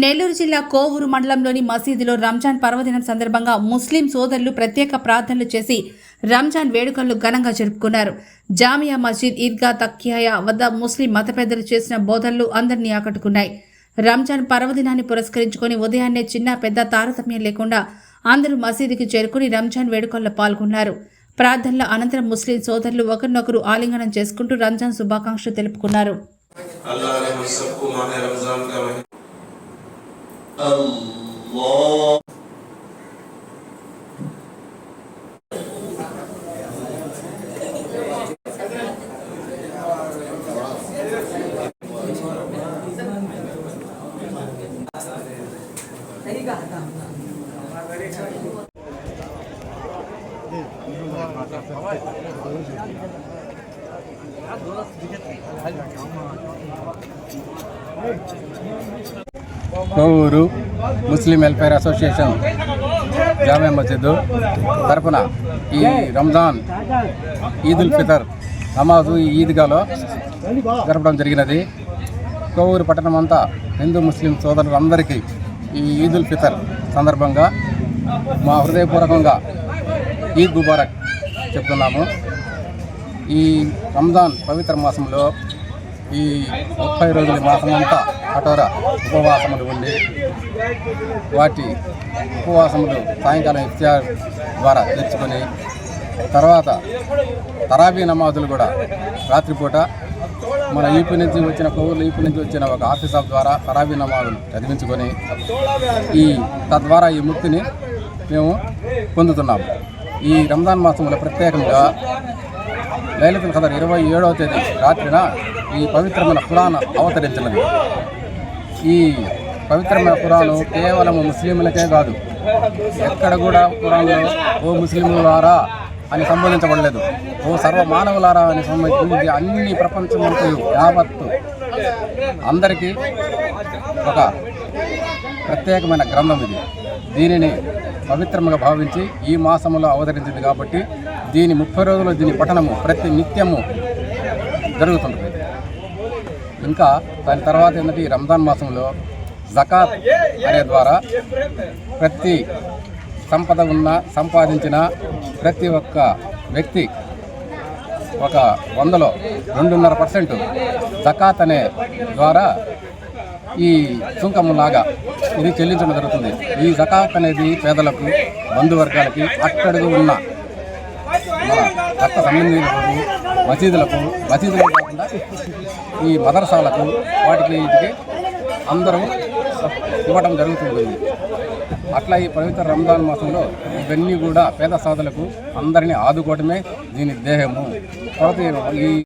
నెల్లూరు జిల్లా కోవూరు మండలంలోని మసీదులో రంజాన్ పర్వదినం సందర్భంగా ముస్లిం సోదరులు ప్రత్యేక ప్రార్థనలు చేసి రంజాన్ వేడుకలను ఘనంగా జరుపుకున్నారు. జామియా మస్జిద్ ఈద్గా తక్కియా వద్ద ముస్లిం మత పెద్దలు చేసిన బోధనలు అందరినీ ఆకట్టుకున్నాయి. రంజాన్ పర్వదినాన్ని పురస్కరించుకొని ఉదయాన్నే చిన్న పెద్ద తారతమ్యం లేకుండా అందరూ మసీదుకి చేరుకుని రంజాన్ వేడుకల్లో పాల్గొన్నారు. ప్రార్థనల అనంతరం ముస్లిం సోదరులు ఒకరినొకరు ఆలింగనం చేసుకుంటూ రంజాన్ శుభాకాంక్షలు తెలుపుకున్నారు. الله Thank you. Kovur Muslim welfare association Jame మసీదు తరపున ఈ రంజాన్ ఈద్ ఉల్ ఫితర్ నమాజు ఈ ఈద్గాలో జరపడం జరిగినది. కోవూరు పట్టణం అంతా హిందూ ముస్లిం సోదరులందరికీ ఈ ఈద్ ఉల్ ఫితర్ సందర్భంగా మా హృదయపూర్వకంగా ఈద్ ముబారక్ చెప్తున్నాము. ఈ రంజాన్ పవిత్ర మాసంలో ఈ ముప్పై రోజుల మాసమంతా అంతా కఠోర ఉపవాసములు ఉండి వాటి ఉపవాసములు సాయంకాలం ఇఫ్తియార్ ద్వారా తెచ్చుకొని తర్వాత తరాబీ నమాజులు కూడా రాత్రిపూట మన ఈపు నుంచి వచ్చిన కొవ్వులు ఈపు నుంచి వచ్చిన ఒక ఆఫీసర్ ద్వారా తరాబీ నమాజులు చదివించుకొని ఈ తద్వారా ఈ ముక్తిని మేము పొందుతున్నాము. ఈ రంజాన్ మాసంలో ప్రత్యేకంగా లైలతుల్ ఖదర్ ఇరవై ఏడవ తేదీ రాత్రిన ఈ పవిత్రమైన ఖురాన్ అవతరించినది. ఈ పవిత్రమైన ఖురాను కేవలం ముస్లింలకే కాదు ఎక్కడ కూడా ఖురాన్లో ఓ ముస్లింలారా అని సంబోధించబడలేదు. ఓ సర్వ మానవులారా అని సంబంధించి అన్ని ప్రపంచమంతా యావత్తు అందరికీ ఒక ప్రత్యేకమైన గ్రంథం ఇది. దీనిని పవిత్రముగా భావించి ఈ మాసములో అవతరించింది కాబట్టి దీని ముప్పై రోజులు దీని పఠనము ప్రతి నిత్యము జరుగుతుంటుంది. ఇంకా దాని తర్వాత ఏంటంటే ఈ రంజాన్ మాసంలో జకాత్ అనే ద్వారా ప్రతి సంపద ఉన్న సంపాదించిన ప్రతి ఒక్క వ్యక్తి ఒక వందలో రెండున్నర పర్సెంట్ జకాత్ అనే ద్వారా ఈ సుంకము లాగా ఇది చెల్లించడం జరుగుతుంది. ఈ జకాత్ అనేది పేదలకు బంధువర్గాలకి అట్టడుగు ఉన్న మన రక్త సంబంధికులకు మసీదులకు మసీదులే కాకుండా ఈ మదర్సాలకు వాటికి వీటికి అందరూ ఇవ్వడం జరుగుతుంది. అట్లా ఈ పవిత్ర రంజాన్ మాసంలో ఇవన్నీ కూడా పేద సాధులకు అందరినీ ఆదుకోవడమే దీని దేహము. తర్వాత ఈ